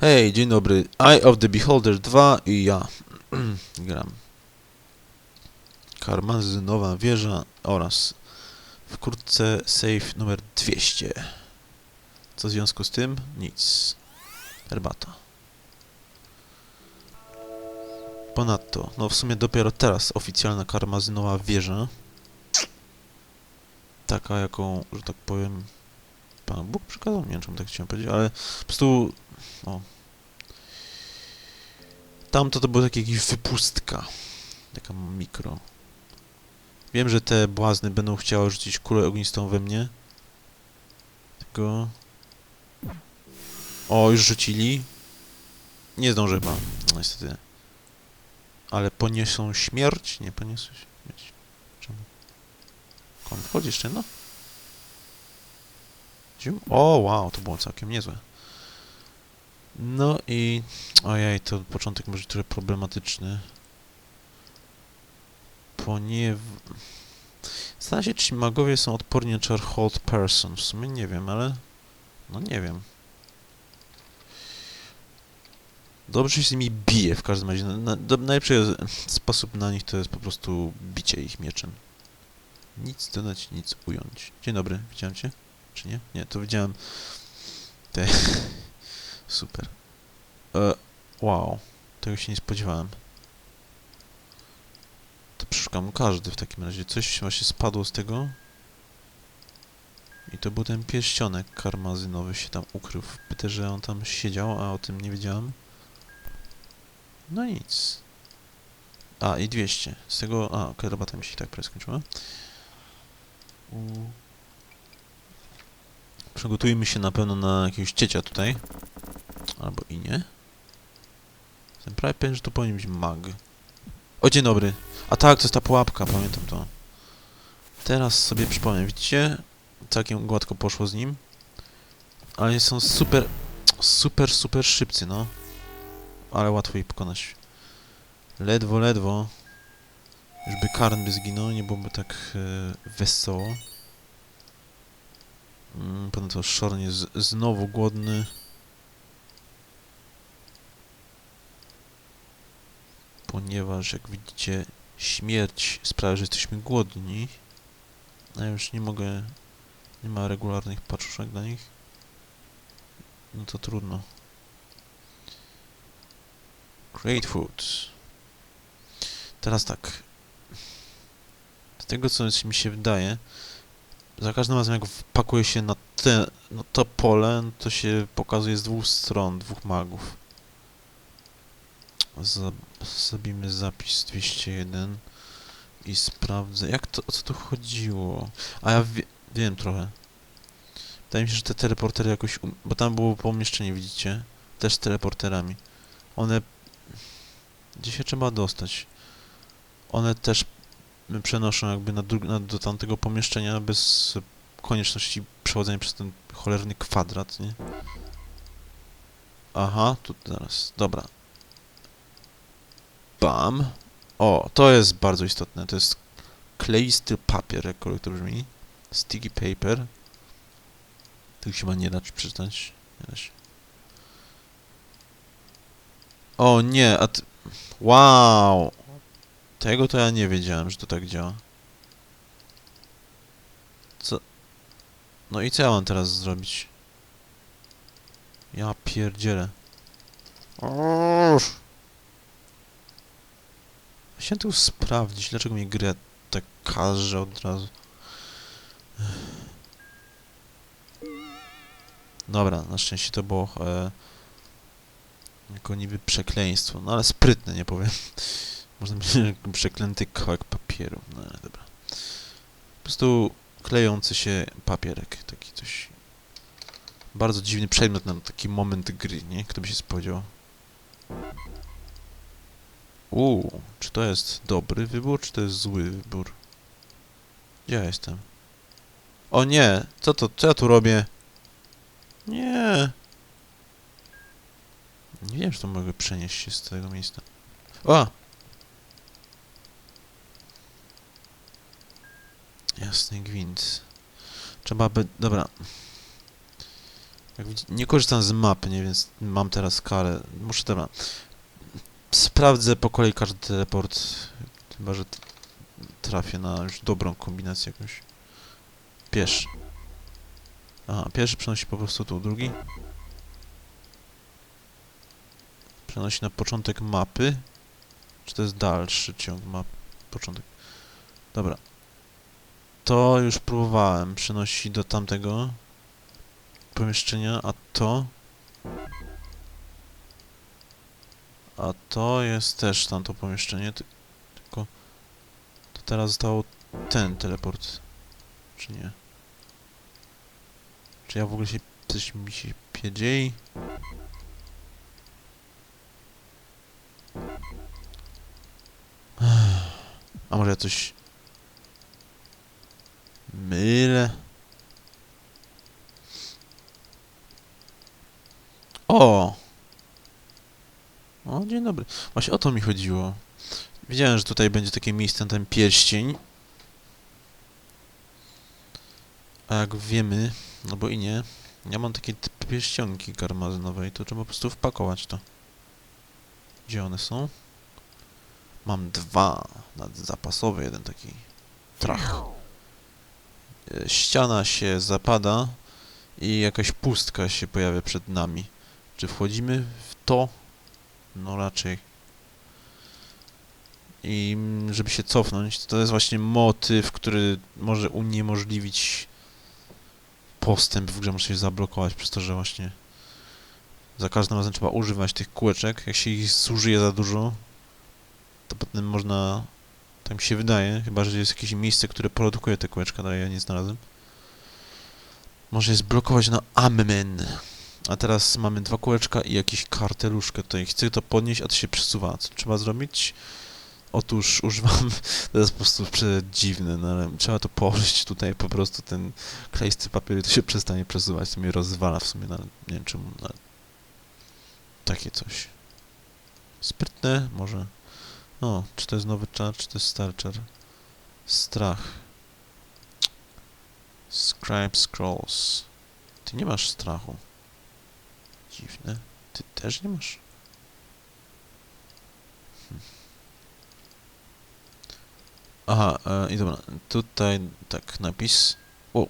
Hej, dzień dobry. Eye of the Beholder 2 i ja. Gram. Karmazynowa wieża oraz wkrótce save numer 200. Co w związku z tym? Nic. Herbata. Ponadto, no w sumie dopiero teraz oficjalna karmazynowa wieża. Taka, jaką, że tak powiem, Pan Bóg przekazał, nie wiem, czemu tak chciałem powiedzieć, ale po prostu, o. Tamto to było takie jakieś wypustka. Taka mikro. Wiem, że te błazny będą chciały rzucić kulę ognistą we mnie. Tylko... O, już rzucili. Nie zdążę chyba, no, niestety. Ale poniosą śmierć? Nie poniosą śmierć. Czemu? Kon wchodzi jeszcze, no. O, wow, to było całkiem niezłe. No i... Ojej, to początek może trochę problematyczny. Ponieważ... Zastanawiam się, czy magowie są odporni na czar Hold Person. W sumie nie wiem, ale... No nie wiem. Dobrze się z nimi bije w każdym razie. Na, na, do, najlepszy sposób na nich to jest po prostu bicie ich mieczem. Nic dodać, nic ująć. Dzień dobry, widziałem cię? Czy nie? Nie, to widziałem te... Super. E, wow, tego się nie spodziewałem. To przeszukam każdy w takim razie. Coś właśnie spadło z tego. I to był ten pierścionek karmazynowy się tam ukrył. Pytę, że on tam siedział, a o tym nie wiedziałem. No nic. A, i 200. Z tego... A, okej, robota mi się tak prawie. Przygotujmy się na pewno na jakiegoś ciecia tutaj. Albo i nie. Jestem prawie pewien, że to powinien być mag. O, dzień dobry. A tak, to jest ta pułapka, pamiętam to. Teraz sobie przypomnę, widzicie? Całkiem gładko poszło z nim. Ale są super, super, super szybcy, no. Ale łatwo ich pokonać. Ledwo, ledwo. Już Karn by zginął, nie byłoby tak e, wesoło. Mm, Ponadto Shorn jest znowu głodny. Ponieważ, jak widzicie, śmierć sprawia, że jesteśmy głodni. A ja już nie mogę... Nie ma regularnych paczuszek dla nich. No to trudno. Great food. Teraz tak. Z tego, co mi się wydaje, za każdym razem jak wpakuje się na, te, na to pole, to się pokazuje z dwóch stron, dwóch magów. Za, zrobimy zapis 201 i sprawdzę, jak to, o co tu chodziło. A ja wie, wiem trochę. Wydaje mi się, że te teleportery jakoś, um, bo tam było pomieszczenie, widzicie? Też z teleporterami. One, gdzie się trzeba dostać? One też przenoszą jakby na, na do tamtego pomieszczenia bez konieczności przechodzenia przez ten cholerny kwadrat, nie? Aha, tu zaraz, dobra. Bam. O, to jest bardzo istotne, to jest kleisty papier, jakkolwiek to brzmi. Sticky paper. Się chyba nie da przeczytać. Nie da się. O nie, a ty... Wow! Tego to ja nie wiedziałem, że to tak działa. Co? No i co ja mam teraz zrobić? Ja pierdzielę. Oooooż! Chciałem tu sprawdzić, dlaczego mi grę tak każe od razu. Dobra, na szczęście to było e, jako niby przekleństwo, no ale sprytne, nie powiem. Można jak przeklęty kawałek papieru. No ale dobra. Po prostu klejący się papierek, taki coś. Bardzo dziwny przedmiot na taki moment gry, nie? Kto by się spodziewał. Uuu, czy to jest dobry wybór, czy to jest zły wybór? Gdzie ja jestem? O nie! Co to? Co ja tu robię? Nie! Nie wiem, czy to mogę przenieść się z tego miejsca. O! Trzeba by... Dobra. Nie korzystam z mapy, nie, więc mam teraz karę. Muszę teraz... Sprawdzę po kolei każdy teleport. Chyba, że trafię na już dobrą kombinację jakąś. Pierwszy. Aha, pierwszy przenosi po prostu tu, drugi. Przenosi na początek mapy. Czy to jest dalszy ciąg map? Początek. Dobra. To już próbowałem. Przenosi do tamtego pomieszczenia, a to... A to jest też tamto pomieszczenie, ty- tylko... To teraz został ten teleport. Czy nie? Czy ja w ogóle się... Coś mi się pierdzieli? A może ja coś... Mylę? O! O, dzień dobry. Właśnie o to mi chodziło. Wiedziałem, że tutaj będzie takie miejsce na ten pierścień. A jak wiemy, no bo i nie, ja mam takie pierścionki karmazynowe i to trzeba po prostu wpakować to. Gdzie one są? Mam dwa, zapasowy jeden taki trach. Ściana się zapada i jakaś pustka się pojawia przed nami. Czy wchodzimy w to? No raczej. I mm, żeby się cofnąć, to jest właśnie motyw, który może uniemożliwić postęp w grze, może się zablokować przez to, że właśnie za każdym razem trzeba używać tych kółeczek. Jak się ich zużyje za dużo, to potem można, tak mi się wydaje, chyba że jest jakieś miejsce, które produkuje te kółeczka, ale ja nie znalazłem, może je zblokować na amen. A teraz mamy dwa kółeczka i jakiś karteluszkę tutaj. Chcę to podnieść, a to się przesuwa. Co trzeba zrobić? Otóż używam, to jest po prostu przedziwne, no ale trzeba to położyć tutaj po prostu ten kleisty papier i to się przestanie przesuwać. To mnie rozwala w sumie, no, nie wiem czemu, no, takie coś. Sprytne, może. O, czy to jest nowy czar, czy to jest stary czar? Strach. Scribe Scrolls. Ty nie masz strachu. Dziwne. Ty też nie masz? Hm. Aha, e, i dobra. Tutaj tak napis. O.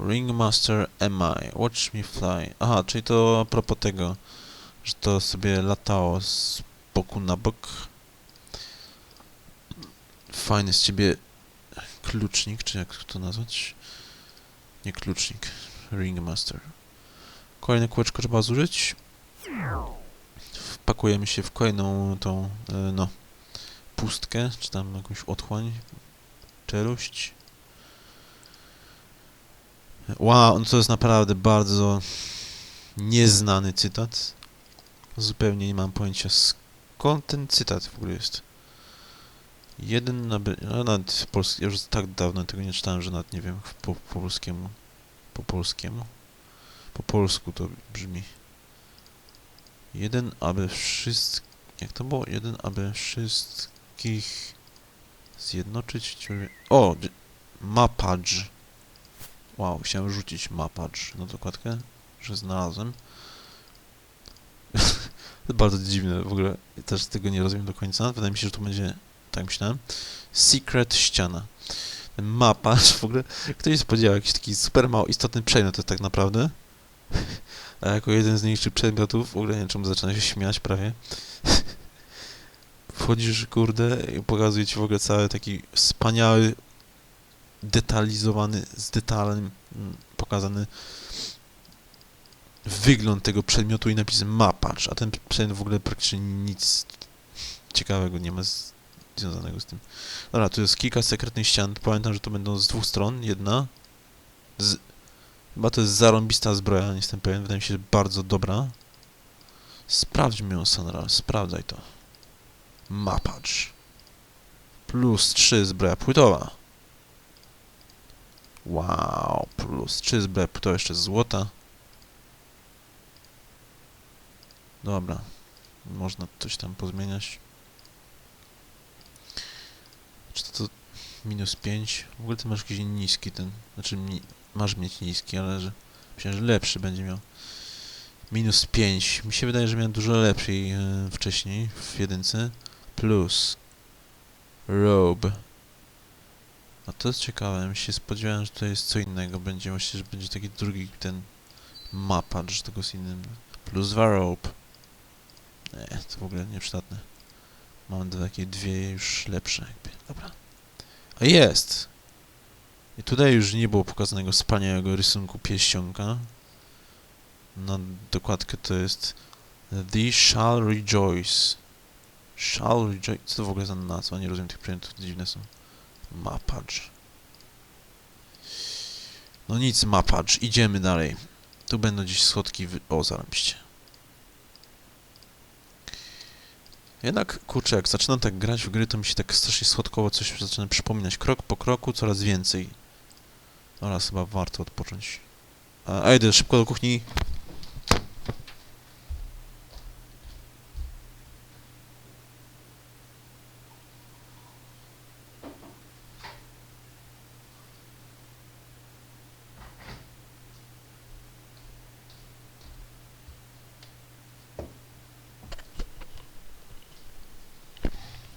Ringmaster MI. Watch me fly. Aha, czyli to a propos tego, że to sobie latało z boku na bok. Fajny z ciebie klucznik, czy jak to nazwać? Nie klucznik. Ringmaster. Kolejne kółeczko trzeba zużyć. Wpakujemy się w kolejną tą, e, no, pustkę, czy tam jakąś otchłań, czeluść. Wow, no to jest naprawdę bardzo nieznany cytat. Zupełnie nie mam pojęcia skąd ten cytat w ogóle jest. Jeden na... by- No, nawet w pols- ja już tak dawno tego nie czytałem, że nawet nie wiem po, po polskiemu. Po polskiemu. Po polsku to brzmi. Jeden, aby wszystkich... Jak to było? Jeden, aby wszystkich zjednoczyć. O! Mapage. Wow, chciałem rzucić mapage na dokładkę, że znalazłem. To bardzo dziwne, w ogóle też tego nie rozumiem do końca. Wydaje mi się, że to będzie, tak myślałem, secret ściana. Mapage, w ogóle, ktoś się spodziewał, jakiś taki super mało istotny przedmiot to tak naprawdę. A jako jeden z najmniejszych przedmiotów, w ogóle nie wiem czemu zaczyna się śmiać prawie. Wchodzisz, kurde, i pokazuje ci w ogóle cały taki wspaniały, detalizowany, z detalem mm, pokazany wygląd tego przedmiotu i napis mapacz, a ten przedmiot w ogóle praktycznie nic ciekawego nie ma z, związanego z tym. Dobra, tu jest kilka sekretnych ścian, pamiętam, że to będą z dwóch stron, jedna z... Chyba to jest zarąbista zbroja, nie jestem pewien, wydaje mi się, że bardzo dobra. Sprawdźmy ją, Sanra, sprawdzaj to. Mapacz. Plus 3 zbroja płytowa. Wow, plus 3 zbroja płytowa, jeszcze złota. Dobra. Można coś tam pozmieniać. Czy to, to minus 5? W ogóle ty masz jakiś niski ten. Znaczy mi, masz mieć niski, ale że Myślę, że lepszy będzie miał. Minus 5. Mi się wydaje, że miałem dużo lepiej e, wcześniej w jedynce. Plus. Robe. A to jest ciekawe. Mi się spodziewałem, że to jest co innego. Będzie właśnie, że będzie taki drugi ten mapa, że tego z innym. Plus dwa robe. Nie, to w ogóle nieprzydatne. Mam takie dwie już lepsze jakby. Dobra. A jest! I tutaj już nie było pokazanego wspaniałego rysunku pieścionka. Na dokładkę to jest Thee shall rejoice. Shall rejoice. Co to w ogóle za nazwa? Nie rozumiem tych przedmiotów, dziwne są. Mapacz. No nic, mapacz. Idziemy dalej. Tu będą gdzieś schodki w... O, zarobiście. Jednak, kurczę, jak zaczynam tak grać w gry, to mi się tak strasznie schodkowo coś zaczyna przypominać. Krok po kroku coraz więcej. Oraz chyba warto odpocząć. A, a idę szybko do kuchni.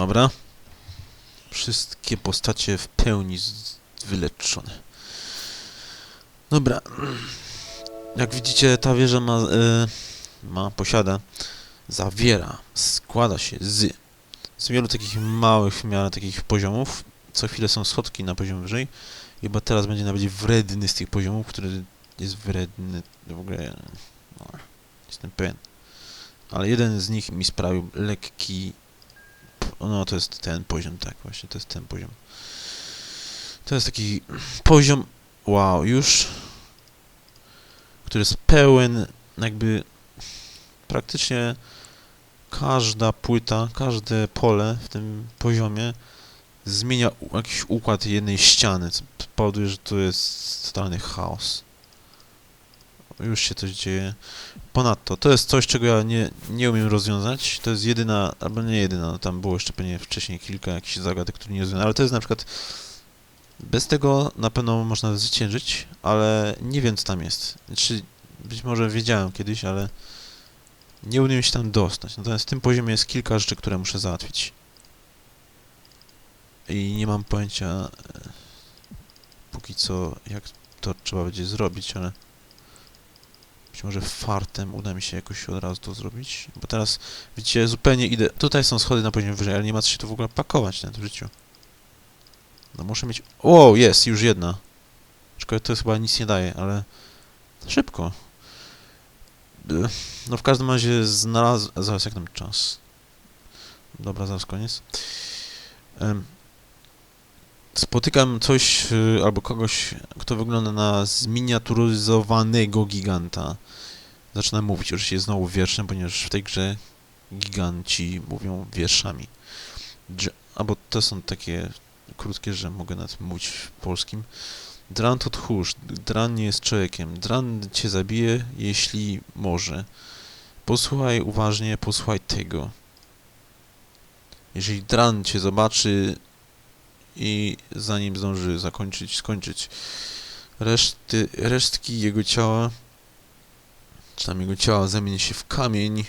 Dobra. Wszystkie postacie w pełni wyleczone. Dobra. Jak widzicie, ta wieża ma, e, ma, posiada, zawiera, składa się z, z wielu takich małych w miarę takich poziomów. Co chwilę są schodki na poziom wyżej. Chyba teraz będzie najbardziej wredny z tych poziomów, który jest wredny w ogóle. No, jestem pewien. Ale jeden z nich mi sprawił lekki. No, to jest ten poziom, tak, właśnie, to jest ten poziom. To jest taki poziom. Wow, już który jest pełen jakby praktycznie każda płyta, każde pole w tym poziomie zmienia jakiś układ jednej ściany, co powoduje, że to jest totalny chaos. Już się coś dzieje. Ponadto, to jest coś, czego ja nie, nie umiem rozwiązać. To jest jedyna, albo nie jedyna, no tam było jeszcze pewnie wcześniej kilka jakichś zagadek, które nie rozwiązałem, ale to jest na przykład bez tego na pewno można zwyciężyć, ale nie wiem co tam jest. Znaczy, być może wiedziałem kiedyś, ale nie umiem się tam dostać. Natomiast w tym poziomie jest kilka rzeczy, które muszę załatwić. I nie mam pojęcia e, póki co, jak to trzeba będzie zrobić, ale być może fartem uda mi się jakoś od razu to zrobić. Bo teraz, widzicie, zupełnie idę... Tutaj są schody na poziom wyżej, ale nie ma co się tu w ogóle pakować na tym życiu. No muszę mieć... O, jest, już jedna. Aczkolwiek to chyba nic nie daje, ale... Szybko. No w każdym razie znalazł... Zaraz, jak tam czas? Dobra, zaraz koniec. Spotykam coś, y, albo kogoś, kto wygląda na zminiaturyzowanego giganta. Zaczynam mówić, oczywiście znowu wierszem, ponieważ w tej grze giganci mówią wierszami. Albo to są takie krótkie, że mogę nawet mówić w polskim. Dran to tchórz, Dran nie jest człowiekiem. Dran cię zabije, jeśli może. Posłuchaj uważnie, posłuchaj tego. Jeżeli Dran cię zobaczy i zanim zdąży zakończyć, skończyć reszty, resztki jego ciała, czy tam jego ciała zamieni się w kamień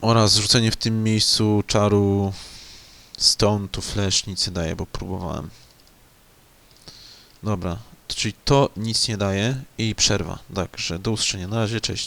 oraz rzucenie w tym miejscu czaru Stone to Flash nic nie daje, bo próbowałem. Dobra, czyli to nic nie daje i przerwa. Także do usłyszenia. Na razie, cześć.